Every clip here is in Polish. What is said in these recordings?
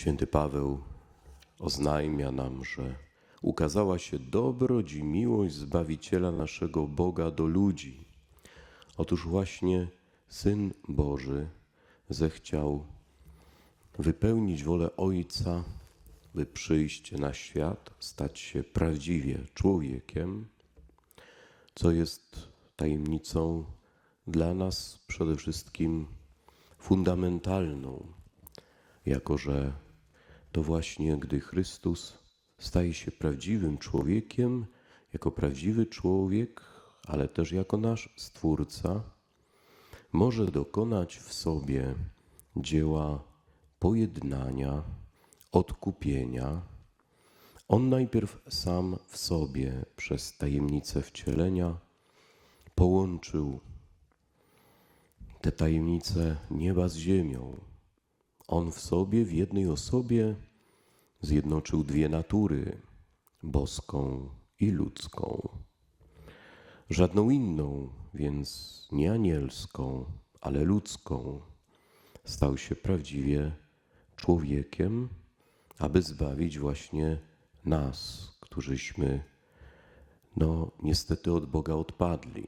Święty Paweł oznajmia nam, że ukazała się dobroć i miłość Zbawiciela naszego Boga do ludzi. Otóż właśnie Syn Boży zechciał wypełnić wolę Ojca, by przyjść na świat, stać się prawdziwie człowiekiem, co jest tajemnicą dla nas przede wszystkim fundamentalną, jako że to właśnie gdy Chrystus staje się prawdziwym człowiekiem, jako prawdziwy człowiek, ale też jako nasz Stwórca, może dokonać w sobie dzieła pojednania, odkupienia. On najpierw sam w sobie przez tajemnicę wcielenia połączył te tajemnice nieba z ziemią. On w sobie, w jednej osobie, zjednoczył dwie natury boską i ludzką. Żadną inną, więc nie anielską, ale ludzką, stał się prawdziwie człowiekiem, aby zbawić właśnie nas, którzyśmy, no niestety od Boga odpadli.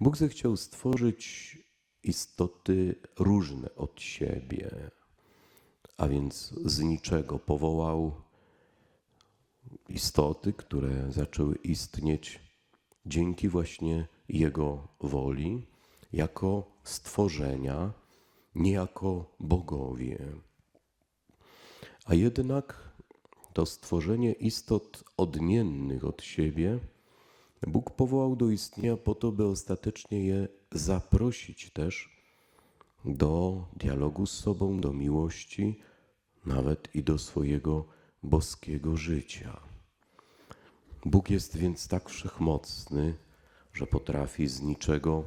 Bóg zechciał stworzyć istoty różne od siebie, a więc z niczego powołał istoty, które zaczęły istnieć dzięki właśnie Jego woli, jako stworzenia, nie jako bogowie. A jednak to stworzenie istot odmiennych od siebie Bóg powołał do istnienia po to, by ostatecznie je zaprosić też do dialogu z sobą, do miłości, nawet i do swojego boskiego życia. Bóg jest więc tak wszechmocny, że potrafi z niczego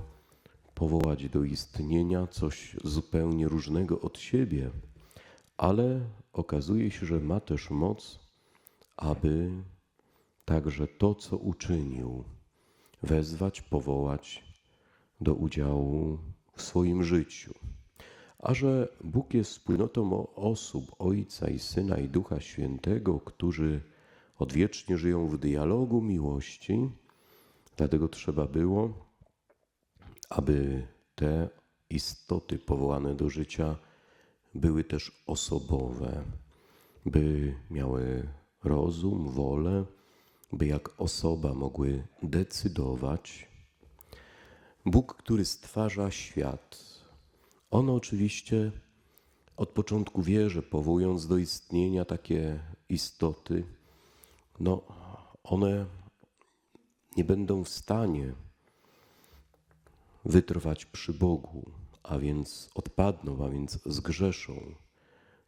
powołać do istnienia coś zupełnie różnego od siebie, ale okazuje się, że ma też moc, aby także to, co uczynił, wezwać, powołać do udziału w swoim życiu. A że Bóg jest wspólnotą osób Ojca i Syna i Ducha Świętego, którzy odwiecznie żyją w dialogu miłości, dlatego trzeba było, aby te istoty powołane do życia były też osobowe, by miały rozum, wolę, by jak osoba mogły decydować. Bóg, który stwarza świat, on oczywiście od początku wie, że powołując do istnienia takie istoty, no one nie będą w stanie wytrwać przy Bogu, a więc odpadną, a więc zgrzeszą.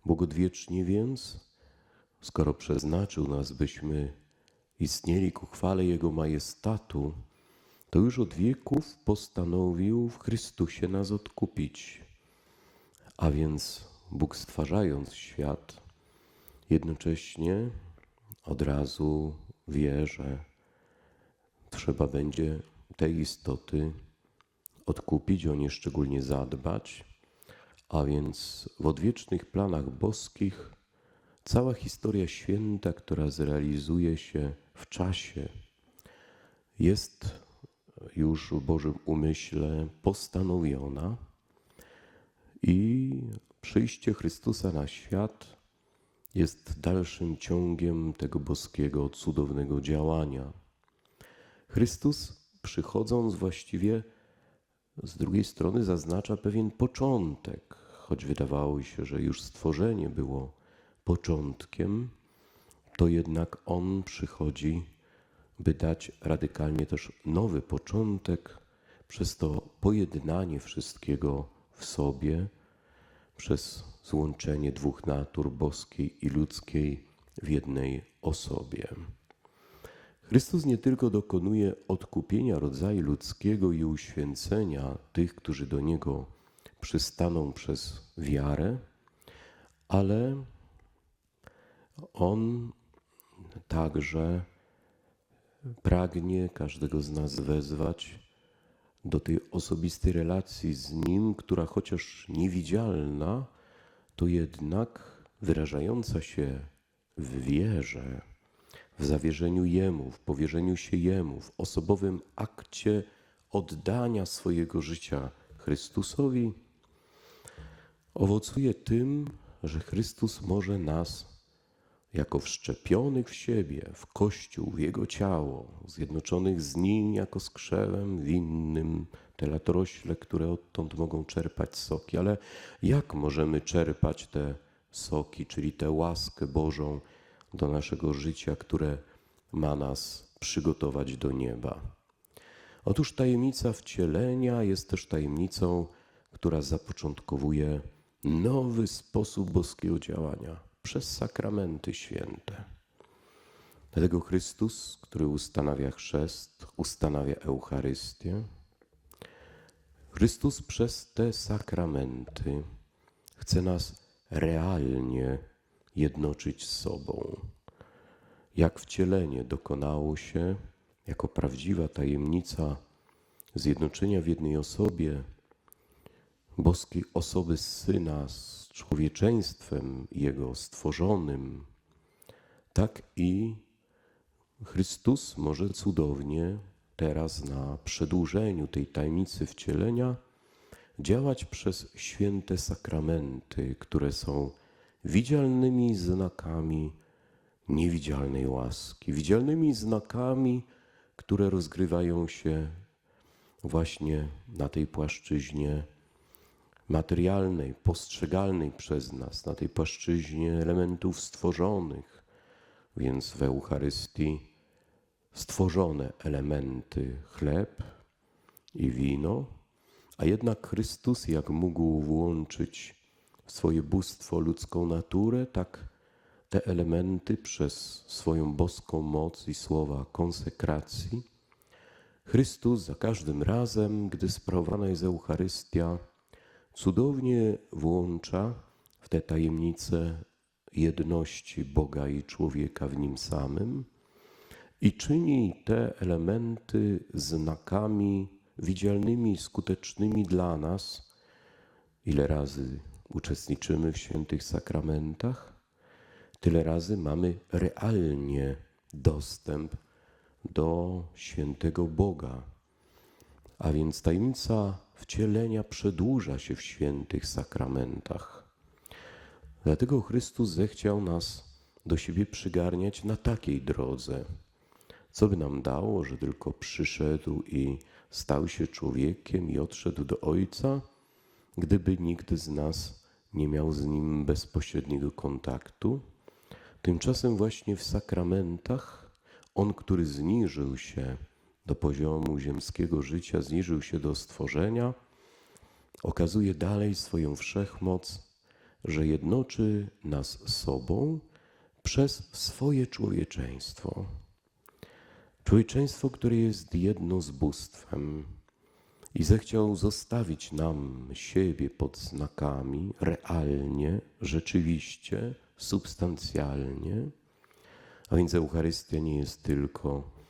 Bóg odwiecznie więc, skoro przeznaczył nas, byśmy istnieli ku chwale Jego majestatu, to już od wieków postanowił w Chrystusie nas odkupić. A więc Bóg stwarzając świat, jednocześnie od razu wie, że trzeba będzie tej istoty odkupić, o nie szczególnie zadbać, a więc w odwiecznych planach boskich cała historia święta, która zrealizuje się w czasie, jest już w Bożym umyśle postanowiona i przyjście Chrystusa na świat jest dalszym ciągiem tego boskiego, cudownego działania. Chrystus, przychodząc właściwie z drugiej strony, zaznacza pewien początek, choć wydawało się, że już stworzenie było początkiem, to jednak On przychodzi, by dać radykalnie też nowy początek, przez to pojednanie wszystkiego w sobie, przez złączenie dwóch natur boskiej i ludzkiej w jednej osobie. Chrystus nie tylko dokonuje odkupienia rodzaju ludzkiego i uświęcenia tych, którzy do Niego przystaną przez wiarę, ale On także pragnie każdego z nas wezwać do tej osobistej relacji z Nim, która chociaż niewidzialna, to jednak wyrażająca się w wierze, w zawierzeniu Jemu, w powierzeniu się Jemu, w osobowym akcie oddania swojego życia Chrystusowi, owocuje tym, że Chrystus może nas jako wszczepionych w siebie, w Kościół, w Jego ciało, zjednoczonych z Nim jako z krzewem winnym, te latorośle, które odtąd mogą czerpać soki. Ale jak możemy czerpać te soki, czyli tę łaskę Bożą do naszego życia, które ma nas przygotować do nieba? Otóż tajemnica wcielenia jest też tajemnicą, która zapoczątkowuje nowy sposób boskiego działania przez sakramenty święte. Dlatego Chrystus, który ustanawia chrzest, ustanawia Eucharystię, Chrystus przez te sakramenty chce nas realnie jednoczyć z sobą. Jak wcielenie dokonało się jako prawdziwa tajemnica zjednoczenia w jednej osobie boskiej osoby Syna z człowieczeństwem Jego stworzonym, tak i Chrystus może cudownie teraz na przedłużeniu tej tajemnicy wcielenia działać przez święte sakramenty, które są widzialnymi znakami niewidzialnej łaski, widzialnymi znakami, które rozgrywają się właśnie na tej płaszczyźnie materialnej, postrzegalnej przez nas, na tej płaszczyźnie elementów stworzonych. Więc w Eucharystii stworzone elementy chleb i wino, a jednak Chrystus, jak mógł włączyć w swoje bóstwo ludzką naturę, tak te elementy przez swoją boską moc i słowa konsekracji, Chrystus za każdym razem, gdy sprawowana jest Eucharystia, cudownie włącza w te tajemnice jedności Boga i człowieka w nim samym i czyni te elementy znakami widzialnymi, skutecznymi dla nas. Ile razy uczestniczymy w świętych sakramentach, tyle razy mamy realnie dostęp do świętego Boga. A więc tajemnica wcielenia przedłuża się w świętych sakramentach. Dlatego Chrystus zechciał nas do siebie przygarniać na takiej drodze. Co by nam dało, że tylko przyszedł i stał się człowiekiem i odszedł do Ojca, gdyby nikt z nas nie miał z nim bezpośredniego kontaktu? Tymczasem właśnie w sakramentach On, który zniżył się, do poziomu ziemskiego życia, zniżył się do stworzenia, okazuje dalej swoją wszechmoc, że jednoczy nas sobą przez swoje człowieczeństwo. Człowieczeństwo, które jest jedno z bóstwem i zechciał zostawić nam siebie pod znakami realnie, rzeczywiście, substancjalnie. A więc Eucharystia nie jest tylko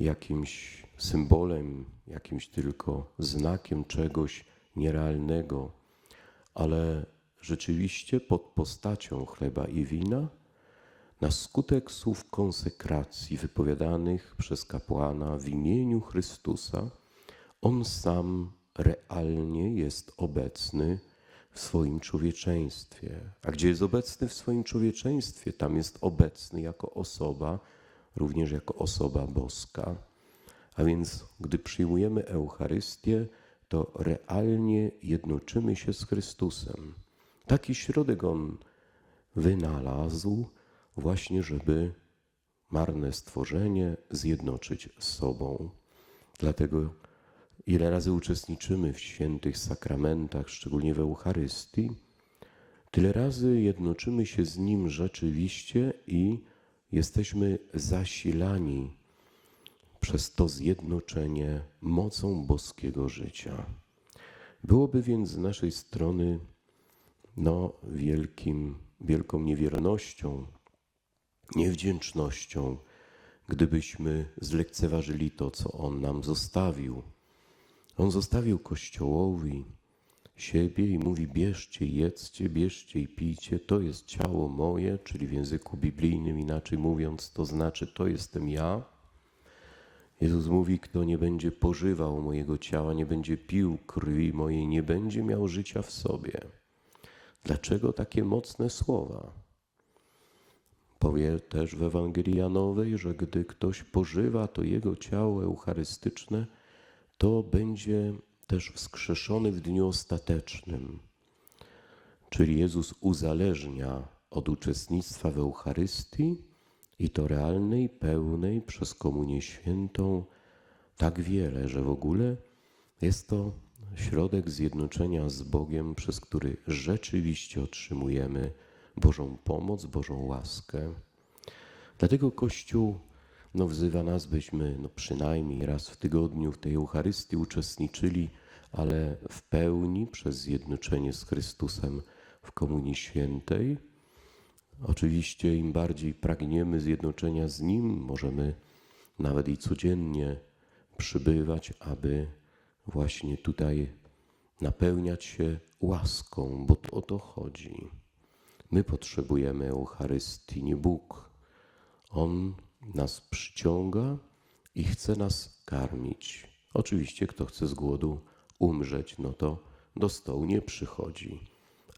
jakimś symbolem, jakimś tylko znakiem czegoś nierealnego, ale rzeczywiście pod postacią chleba i wina, na skutek słów konsekracji wypowiadanych przez kapłana w imieniu Chrystusa, on sam realnie jest obecny w swoim człowieczeństwie. A gdzie jest obecny w swoim człowieczeństwie, tam jest obecny jako osoba, również jako osoba boska. A więc, gdy przyjmujemy Eucharystię, to realnie jednoczymy się z Chrystusem. Taki środek on wynalazł, właśnie, żeby marne stworzenie zjednoczyć z sobą. Dlatego, ile razy uczestniczymy w świętych sakramentach, szczególnie w Eucharystii, tyle razy jednoczymy się z Nim rzeczywiście i jesteśmy zasilani przez to zjednoczenie mocą boskiego życia. Byłoby więc z naszej strony no, wielkim, wielką niewiernością, niewdzięcznością, gdybyśmy zlekceważyli to, co On nam zostawił. On zostawił Kościołowi siebie i mówi: bierzcie, jedzcie, bierzcie i pijcie, to jest ciało moje, czyli w języku biblijnym inaczej mówiąc, to znaczy to jestem ja. Jezus mówi: Kto nie będzie pożywał mojego ciała, nie będzie pił krwi mojej, nie będzie miał życia w sobie. Dlaczego takie mocne słowa? Powie też w Ewangelii Janowej, że gdy ktoś pożywa to jego ciało eucharystyczne, to będzie też wskrzeszony w dniu ostatecznym. Czyli Jezus uzależnia od uczestnictwa w Eucharystii i to realnej, pełnej przez Komunię Świętą tak wiele, że w ogóle jest to środek zjednoczenia z Bogiem, przez który rzeczywiście otrzymujemy Bożą pomoc, Bożą łaskę. Dlatego Kościół no, wzywa nas, byśmy no, przynajmniej raz w tygodniu w tej Eucharystii uczestniczyli, ale w pełni przez zjednoczenie z Chrystusem w Komunii Świętej. Oczywiście im bardziej pragniemy zjednoczenia z Nim, możemy nawet i codziennie przybywać, aby właśnie tutaj napełniać się łaską, bo o to chodzi. My potrzebujemy Eucharystii, nie Bóg. On nas przyciąga i chce nas karmić. Oczywiście, kto chce z głodu umrzeć, no to do stołu nie przychodzi.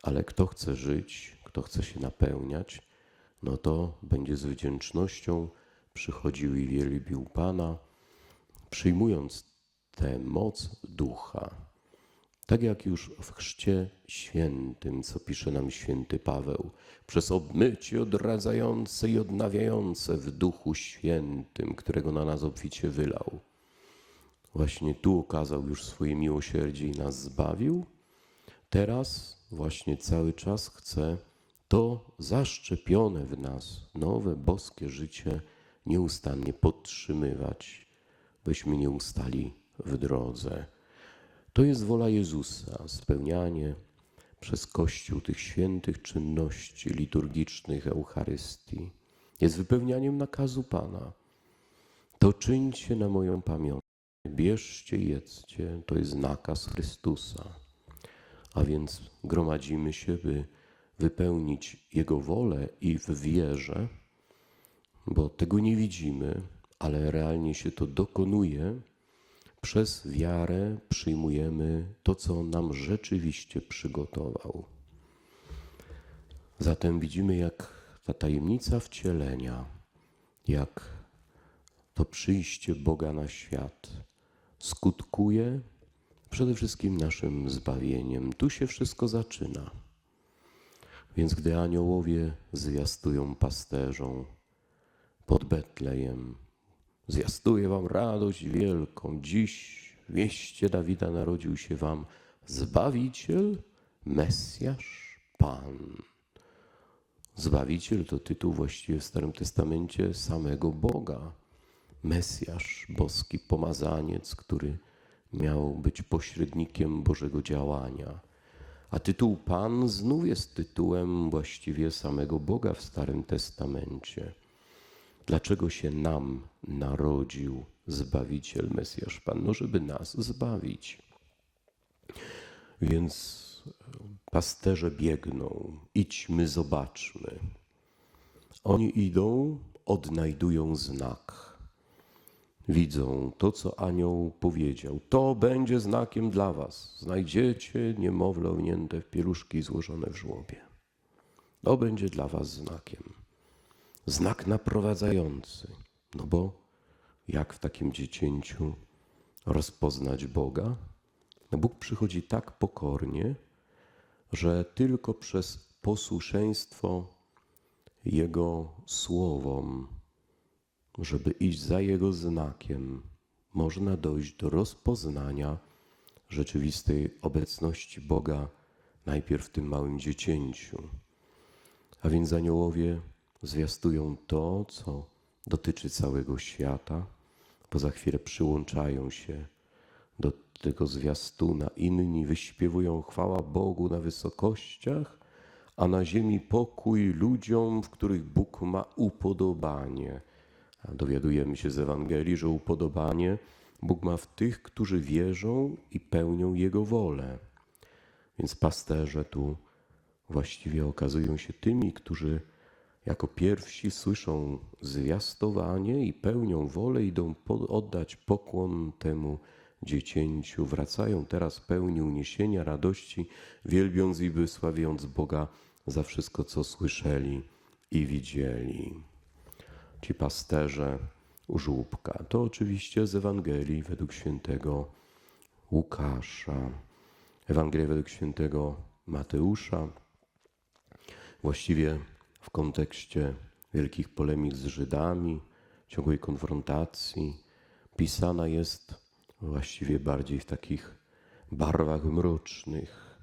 Ale kto chce żyć, kto chce się napełniać, no to będzie z wdzięcznością przychodził i wielbił Pana, przyjmując tę moc ducha. Tak jak już w chrzcie świętym, co pisze nam święty Paweł, przez obmycie odradzające i odnawiające w duchu świętym, którego na nas obficie wylał. Właśnie tu okazał już swoje miłosierdzie i nas zbawił. Teraz właśnie cały czas chce to zaszczepione w nas nowe boskie życie nieustannie podtrzymywać, byśmy nie ustali w drodze. To jest wola Jezusa, spełnianie przez Kościół tych świętych czynności liturgicznych Eucharystii. Jest wypełnianiem nakazu Pana. To czyńcie na moją pamiątkę. Bierzcie, jedzcie, to jest nakaz Chrystusa. A więc gromadzimy się, by wypełnić Jego wolę i w wierze, bo tego nie widzimy, ale realnie się to dokonuje przez wiarę przyjmujemy to, co nam rzeczywiście przygotował. Zatem widzimy, jak ta tajemnica wcielenia, jak to przyjście Boga na świat skutkuje przede wszystkim naszym zbawieniem. Tu się wszystko zaczyna. Więc gdy aniołowie zwiastują pasterzom pod Betlejem, Zwiastuję wam radość wielką. Dziś w mieście Dawida narodził się wam Zbawiciel, Mesjasz, Pan. Zbawiciel to tytuł właściwie w Starym Testamencie samego Boga. Mesjasz, boski pomazaniec, który miał być pośrednikiem Bożego działania. A tytuł Pan znów jest tytułem właściwie samego Boga w Starym Testamencie. Dlaczego się nam narodził Zbawiciel, Mesjasz Pan? No, żeby nas zbawić. Więc pasterze biegną, idźmy, zobaczmy. Oni idą, odnajdują znak. Widzą to, co anioł powiedział. To będzie znakiem dla was. Znajdziecie niemowlę owinięte w pieluszki złożone w żłobie. To będzie dla was znakiem znak naprowadzający. No bo jak w takim dziecięciu rozpoznać Boga? No Bóg przychodzi tak pokornie, że tylko przez posłuszeństwo Jego słowom, żeby iść za Jego znakiem, można dojść do rozpoznania rzeczywistej obecności Boga najpierw w tym małym dziecięciu. A więc aniołowie zwiastują to, co dotyczy całego świata, bo za chwilę przyłączają się do tego zwiastuna. Inni wyśpiewują chwała Bogu na wysokościach, a na ziemi pokój ludziom, w których Bóg ma upodobanie. A dowiadujemy się z Ewangelii, że upodobanie Bóg ma w tych, którzy wierzą i pełnią Jego wolę. Więc pasterze tu właściwie okazują się tymi, którzy jako pierwsi słyszą zwiastowanie i pełnią wolę, idą oddać pokłon temu dziecięciu. Wracają teraz pełni uniesienia, radości, wielbiąc i wysławiając Boga za wszystko, co słyszeli i widzieli. Ci pasterze u żłóbka. To oczywiście z Ewangelii według świętego Łukasza. Ewangelia według świętego Mateusza. Właściwie w kontekście wielkich polemik z Żydami, ciągłej konfrontacji, pisana jest właściwie bardziej w takich barwach mrocznych.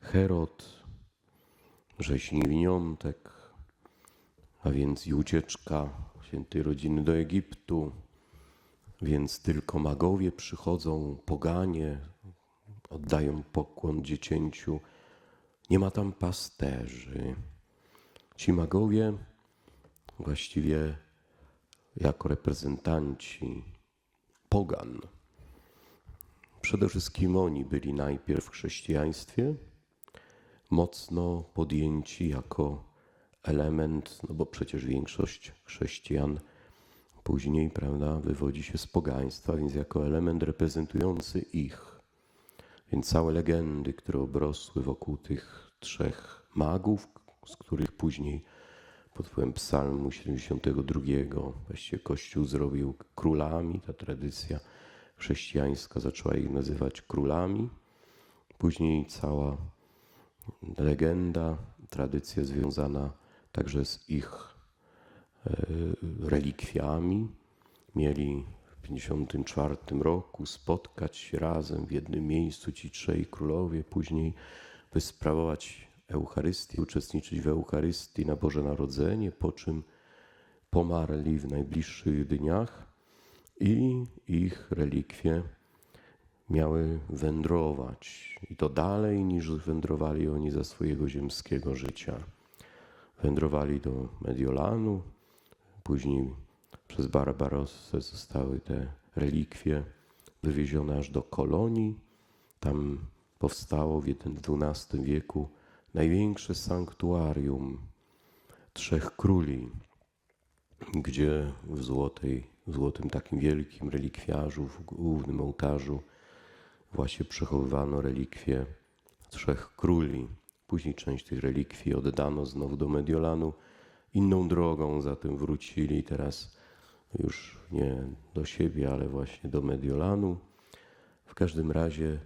Herod, rzeźni winiątek, a więc i ucieczka świętej rodziny do Egiptu, więc tylko magowie przychodzą, poganie, oddają pokłon dziecięciu. Nie ma tam pasterzy. Ci magowie właściwie jako reprezentanci pogan. Przede wszystkim oni byli najpierw w chrześcijaństwie, mocno podjęci jako element, no bo przecież większość chrześcijan później, prawda, wywodzi się z pogaństwa, więc jako element reprezentujący ich. Więc całe legendy, które obrosły wokół tych trzech magów, z których później pod wpływem psalmu 72 właściwie Kościół zrobił królami, ta tradycja chrześcijańska zaczęła ich nazywać królami. Później cała legenda, tradycja związana także z ich e, relikwiami. Mieli w 54 roku spotkać się razem w jednym miejscu ci trzej królowie, później wysprawować Eucharystię, uczestniczyć w Eucharystii na Boże Narodzenie, po czym pomarli w najbliższych dniach i ich relikwie miały wędrować i to dalej niż wędrowali oni za swojego ziemskiego życia. Wędrowali do Mediolanu, później przez Barbarossę zostały te relikwie wywiezione aż do Kolonii. Tam powstało w XII wieku największe sanktuarium Trzech Króli, gdzie w złotej, w złotym takim wielkim relikwiarzu, w głównym ołtarzu właśnie przechowywano relikwie Trzech Króli. Później część tych relikwii oddano znowu do Mediolanu. Inną drogą zatem wrócili teraz już nie do siebie, ale właśnie do Mediolanu. W każdym razie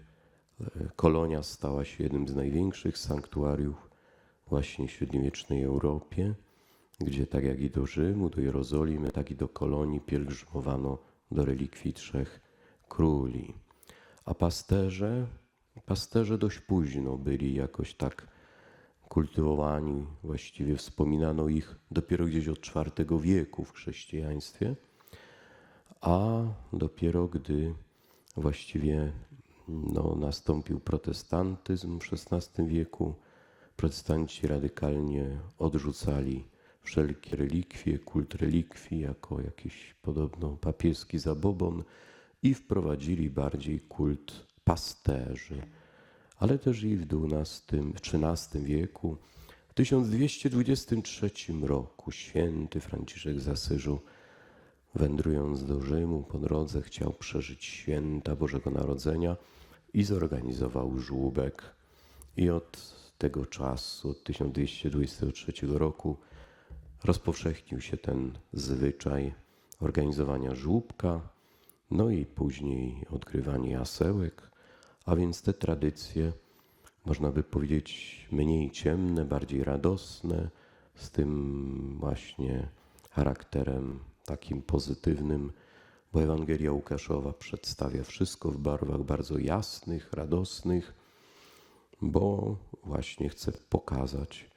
kolonia stała się jednym z największych sanktuariów właśnie w średniowiecznej Europie, gdzie tak jak i do Rzymu, do Jerozolimy, tak i do kolonii pielgrzymowano do relikwii trzech króli. A pasterze, pasterze dość późno byli jakoś tak kultywowani, właściwie wspominano ich dopiero gdzieś od IV wieku w chrześcijaństwie, a dopiero gdy właściwie no, nastąpił protestantyzm w XVI wieku, protestanci radykalnie odrzucali wszelkie relikwie, kult relikwii jako jakiś podobno papieski zabobon i wprowadzili bardziej kult pasterzy. Ale też i w XII, w XIII wieku. W 1223 roku święty Franciszek z Asyżu, wędrując do Rzymu po drodze, chciał przeżyć święta Bożego Narodzenia i zorganizował żłóbek. I od tego czasu, od 1223 roku, rozpowszechnił się ten zwyczaj organizowania żłóbka, no i później odgrywanie jasełek, a więc te tradycje, można by powiedzieć, mniej ciemne, bardziej radosne, z tym właśnie charakterem takim pozytywnym, bo Ewangelia Łukaszowa przedstawia wszystko w barwach bardzo jasnych, radosnych, bo właśnie chce pokazać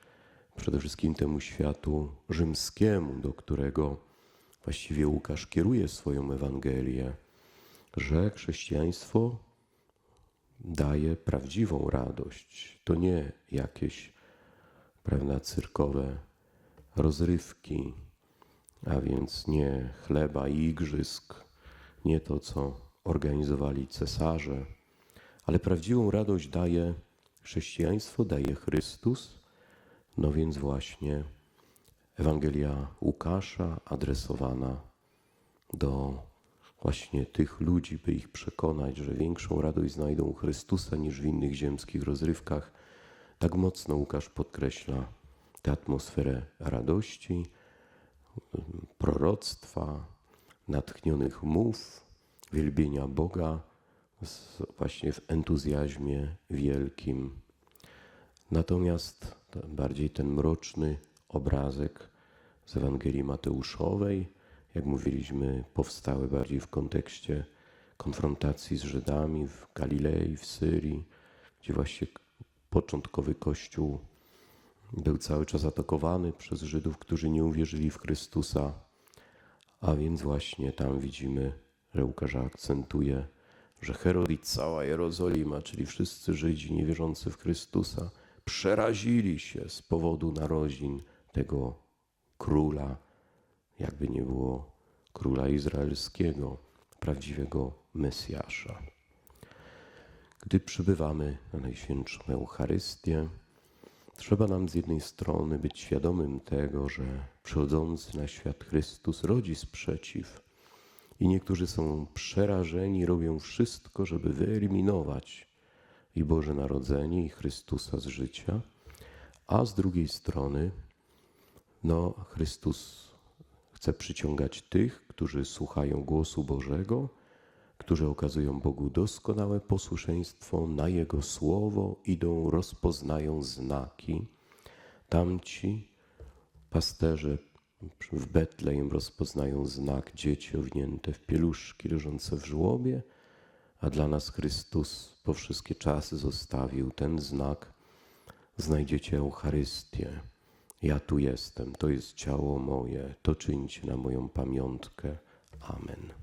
przede wszystkim temu światu rzymskiemu, do którego właściwie Łukasz kieruje swoją Ewangelię, że chrześcijaństwo daje prawdziwą radość. To nie jakieś, prawda, cyrkowe rozrywki, a więc nie chleba i igrzysk, nie to, co organizowali cesarze, ale prawdziwą radość daje chrześcijaństwo daje Chrystus, no więc właśnie Ewangelia Łukasza adresowana do właśnie tych ludzi, by ich przekonać, że większą radość znajdą u Chrystusa niż w innych ziemskich rozrywkach. Tak mocno Łukasz podkreśla tę atmosferę radości, proroctwa, natchnionych mów, wielbienia Boga, właśnie w entuzjazmie wielkim. Natomiast bardziej ten mroczny obrazek z Ewangelii Mateuszowej, jak mówiliśmy, powstały bardziej w kontekście konfrontacji z Żydami w Galilei, w Syrii, gdzie właśnie początkowy kościół był cały czas atakowany przez Żydów, którzy nie uwierzyli w Chrystusa. A więc właśnie tam widzimy, że Łukasz akcentuje, że Herod i cała Jerozolima, czyli wszyscy Żydzi niewierzący w Chrystusa, przerazili się z powodu narodzin tego króla, jakby nie było króla izraelskiego, prawdziwego Mesjasza. Gdy przybywamy na Najświętszą Eucharystię, trzeba nam z jednej strony być świadomym tego, że przychodzący na świat Chrystus rodzi sprzeciw i niektórzy są przerażeni, robią wszystko, żeby wyeliminować i Boże Narodzenie, i Chrystusa z życia, a z drugiej strony, no, Chrystus chce przyciągać tych, którzy słuchają głosu Bożego, którzy okazują Bogu doskonałe posłuszeństwo na Jego słowo, idą, rozpoznają znaki. Tamci pasterze w Betlejem rozpoznają znak dzieci owinięte w pieluszki leżące w żłobie, a dla nas Chrystus po wszystkie czasy zostawił ten znak. Znajdziecie Eucharystię. Ja tu jestem, to jest ciało moje, to czyńcie na moją pamiątkę. Amen.